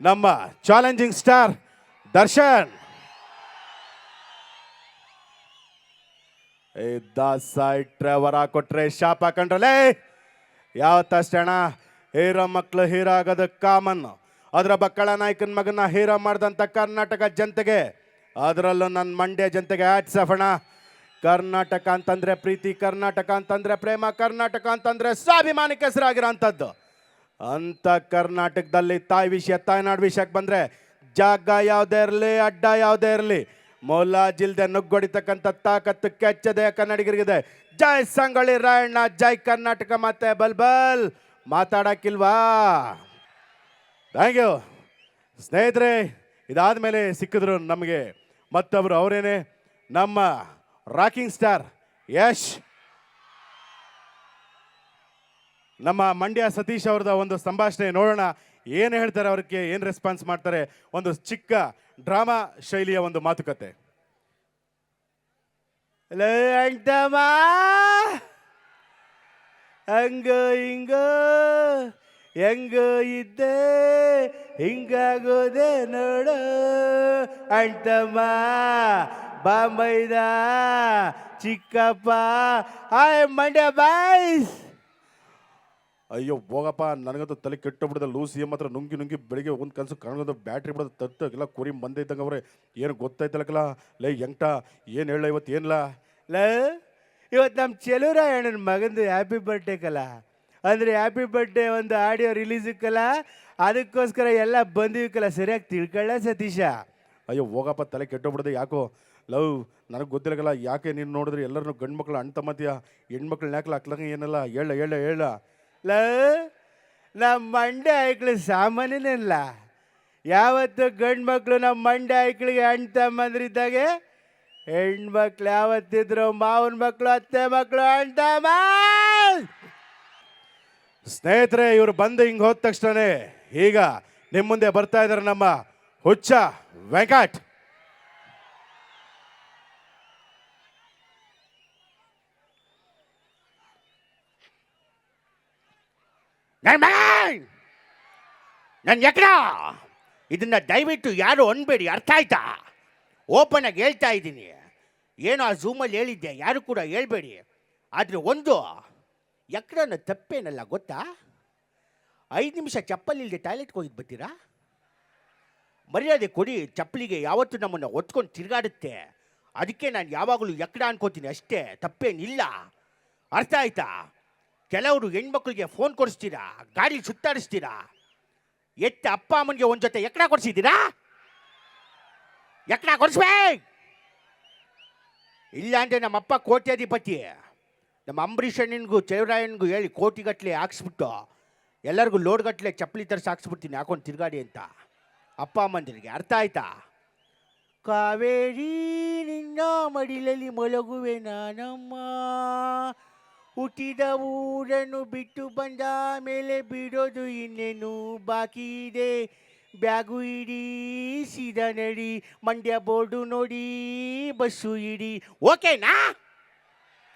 ನಮ್ಮ challenging star Darshan ಇದ್ದ ಇಟ್ರೆ ವರ ಕೊಟ್ರೆ ಶಾಪ ಕಂಡ್ರಲೇ? ಯಾವ ತಷ್ಟಣ ಹೀರೋ ಮಕ್ಕಳು ಹೀರೋ ಆಗೋದು ಕಾಮನ್ ಅದರ ಬಕ್ಕಳ ನಾಯಕನ ಮಗನ ಹೀರೋ ಮಾಡಿದಂಥ ಕರ್ನಾಟಕ ಜನತೆಗೆ, ಅದರಲ್ಲೂ ನನ್ನ ಮಂಡ್ಯ ಜನತೆಗೆ ಆಟ್ಸ್ ಸಫಣ ಕರ್ನಾಟಕ ಅಂತಂದ್ರೆ ಪ್ರೀತಿ, ಕರ್ನಾಟಕ ಅಂತಂದ್ರೆ ಪ್ರೇಮ, ಕರ್ನಾಟಕ ಅಂತಂದ್ರೆ ಸ್ವಾಭಿಮಾನಕ್ಕೆ ಹೆಸರಾಗಿರೋಂಥದ್ದು. ಅಂತ ಕರ್ನಾಟಕದಲ್ಲಿ ತಾಯಿ ವಿಷಯ, ತಾಯ್ನಾಡು ವಿಷಯಕ್ಕೆ ಬಂದರೆ ಜಾಗ ಯಾವುದೇ ಇರಲಿ, ಅಡ್ಡ ಯಾವುದೇ ಇರಲಿ ಮೊಲಾಜಿಲ್ದೆ ನುಗ್ಗೊಡಿತಕ್ಕಂಥ ತಾಕತ್ತು ಕೆಚ್ಚದೆ ಕನ್ನಡಿಗರಿಗಿದೆ. ಜೈ ಸಂಗೊಳ್ಳಿ ರಾಯಣ್ಣ, ಜೈ ಕರ್ನಾಟಕ, ಮತ್ತೆ ಬಲ್ಬಲ್ ಮಾತಾಡಕ್ಕಿಲ್ವಾ? Thank you. ಸ್ನೇಹಿತರೆ, ಇದಾದ್ಮೇಲೆ ಸಿಕ್ಕಿದ್ರು ನಮಗೆ ಮತ್ತೊಬ್ಬರು ಅವರೇನೆ, ನಮ್ಮ ರಾಕಿಂಗ್ ಸ್ಟಾರ್ ಯಶ್ ನಮ್ಮ ಮಂಡ್ಯ ಸತೀಶ್ ಅವ್ರದ ಒಂದು ಸಂಭಾಷಣೆ ನೋಡೋಣ. ಏನು ಹೇಳ್ತಾರೆ ಅವ್ರಿಗೆ, ಏನು ರೆಸ್ಪಾನ್ಸ್ ಮಾಡ್ತಾರೆ? ಒಂದು ಚಿಕ್ಕ ಡ್ರಾಮಾ ಶೈಲಿಯ ಒಂದು ಮಾತುಕತೆ. ಹಂಗ ಹಿಂಗ, ಹೆಂಗ ಇದ್ದೆ, ಹಿಂಗಾಗೋದೆ ನೋಡು. ಅಂಟಮ್ಮ, ಬಾಂಬೈದ ಚಿಕ್ಕಪ್ಪ. Hi Mandya boys! ಅಯ್ಯೋ, ಹೋಗಪ್ಪ, ನನಗಂತೂ ತಲೆ ಕೆಟ್ಟೋಗ್ಬಿಡ್ದೆ ಲೂಸಿ ಮಾತ್ರ ನುಂಗಿ ನುಂಗಿ ಬೆಳಿಗ್ಗೆ ಒಂದು ಕನಸು ಕಾಣೋದು ಬ್ಯಾಟ್ರಿ ಬಿಡೋದು ತತ್ತು. ಎಲ್ಲ ಕುರಿ ಮಂದೆ ಇದ್ದಂಗೆ ಅವ್ರೆ. ಏನು ಗೊತ್ತಾಯ್ತಲ್ಲಕಲ್ಲ ಲೈ ಎಂಟ ಏನು ಹೇಳ ಇವತ್ತು? ಏನಿಲ್ಲ ಲೇ, ಇವತ್ತು ನಮ್ಮ ಚೆಲುವರಾಯಣ್ಣನ ಮಗಂದು ಹ್ಯಾಪಿ ಬರ್ಡೇ ಕಲ. ಅಂದರೆ ಹ್ಯಾಪಿ ಬರ್ಡೇ ಒಂದು ಆಡಿಯೋ ರಿಲೀಸಿಕ್ಕಲ್ಲ ಅದಕ್ಕೋಸ್ಕರ ಎಲ್ಲ ಬಂದಿವಿಕಲ್ಲ ಸರಿಯಾಗಿ ತಿಳ್ಕೊಳ್ಳ ಸತೀಶ. ಅಯ್ಯೋ, ಹೋಗಪ್ಪ, ತಲೆ ಕೆಟ್ಟೋಗ್ಬಿಡ್ದೆ ಯಾಕೋ? ಲವ್ ನನಗೆ ಗೊತ್ತಿಲ್ಲಕಲ್ಲ ಯಾಕೆ ನೀನು ನೋಡಿದ್ರೆ ಎಲ್ಲರೂ ಗಂಡು ಮಕ್ಕಳು ಅಣ್ಣ ತಮ್ಮತಿಯ? ಹೆಣ್ಮಕ್ಳು ಯಾಕಲ್ಲ ಅಕ್ಲಂಗೆ ಏನಲ್ಲ? ಹೇಳ ಹೇಳ ಹೇಳ. ನಮ್ಮ ಮಂಡೆ ಆಯ್ಕಳು ಸಾಮಾನ್ಯನಲ್ಲ. ಯಾವತ್ತು ಗಂಡು ಮಕ್ಕಳು ನಮ್ಮ ಮಂಡೆ ಆಯ್ಕಳಿಗೆ ಅಣ್ಣ ತಮ್ಮಂದ್ರಿದ್ದಾಗೆ, ಹೆಣ್ಮಕ್ಳು ಯಾವತ್ತಿದ್ರು ಮಾವನ ಮಕ್ಕಳು ಅತ್ತೆ ಮಕ್ಕಳು ಅಣ್ಣ ತಮ್ಮ ಸ್ನೇಹಿತರೆ, ಇವರು ಬಂದು ಹಿಂಗೆ ಹೋದ ತಕ್ಷಣನೇ ಈಗ ನಿಮ್ಮ ಮುಂದೆ ಬರ್ತಾ ಇದ್ದಾರೆ ನಮ್ಮ ಹುಚ್ಚ ವೆಂಕಟ್. ನನ್ನ ಮಗನ್! ನನ್ನ ಎಕಡ ಇದನ್ನು ದಯವಿಟ್ಟು ಯಾರು ಅನ್ಬೇಡಿ, ಅರ್ಥ ಆಯ್ತಾ? ಓಪನ್ ಆಗಿ ಹೇಳ್ತಾ ಇದ್ದೀನಿ. ಏನೋ ಆ ಝೂಮಲ್ಲಿ ಹೇಳಿದ್ದೆ, ಯಾರು ಕೂಡ ಹೇಳ್ಬೇಡಿ. ಆದರೆ ಒಂದು ಎಕಡನ ತಪ್ಪೇನಲ್ಲ, ಗೊತ್ತಾ? ಐದು ನಿಮಿಷ ಚಪ್ಪಲಿ ಇಲ್ಲದೆ ಟಾಯ್ಲೆಟ್ಗೆ ಹೋಗಿದ್ದು ಬರ್ತೀರಾ ಮರ್ಯಾದೆ ಕೊಡಿ, ಚಪ್ಪಲಿಗೆ ಯಾವತ್ತೂ ನಮ್ಮನ್ನು ಒತ್ಕೊಂಡು ತಿರುಗಾಡುತ್ತೆ. ಅದಕ್ಕೆ ನಾನು ಯಾವಾಗಲೂ ಎಕ್ಕಡ ಅನ್ಕೋತೀನಿ ಅಷ್ಟೇ, ತಪ್ಪೇನಿಲ್ಲ. ಅರ್ಥ ಆಯ್ತಾ? ಕೆಲವರು ಹೆಣ್ಮಕ್ಳಿಗೆ ಫೋನ್ ಕೊಡಿಸ್ತೀರಾ? ಗಾಡಿ ಸುತ್ತಾಡಿಸ್ತೀರಾ? ಎತ್ತ ಅಪ್ಪ ಅಮ್ಮನಿಗೆ ಒಂದು ಜೊತೆ ಎಕ್ಕಡ ಕೊಡಿಸಿದ್ದೀರಾ? ಎಕ್ಕಡ ಕೊಡಿಸ್ಬೇಕು! ಇಲ್ಲ ಅಂದರೆ ನಮ್ಮಪ್ಪ ಕೋಟ್ಯಾಧಿಪತಿ. ನಮ್ಮ ಅಂಬರೀಷ್ ಅಣ್ಣನಿಗೂ ಚೌರಾಯನಿಗೂ ಹೇಳಿ ಕೋಟಿಗಟ್ಟಲೆ ಹಾಕ್ಸ್ಬಿಟ್ಟು, ಎಲ್ಲರಿಗೂ ಲೋಡ್ಗಟ್ಟಲೆ ಚಪ್ಪಲಿ ತರಿಸಿ ಹಾಕ್ಸ್ಬಿಡ್ತೀನಿ, ಹಾಕೊಂಡು ತಿರುಗಾಡಿ ಅಂತ. ಅಪ್ಪ ಅಮ್ಮಂದಿರಿಗೆ ಅರ್ಥ ಆಯ್ತಾ? ಕಾವೇರಿ ನಿನ್ನ ಮಡಿಲಲ್ಲಿ ಮಲಗುವೆ ನಾನಮ್ಮ. ಹುಟ್ಟಿದ ಊರನ್ನು ಬಿಟ್ಟು ಬಂದ ಮೇಲೆ ಬಿಡೋದು ಇನ್ನೇನು ಬಾಕಿ ಇದೆ? ಬ್ಯಾಗು ಇಡಿ ಸೀದಾ ನಡಿ, ಮಂಡ್ಯ ಬೋರ್ಡು ನೋಡಿ, ಬಸ್ಸು ಇಡಿ. ಓಕೆನಾ?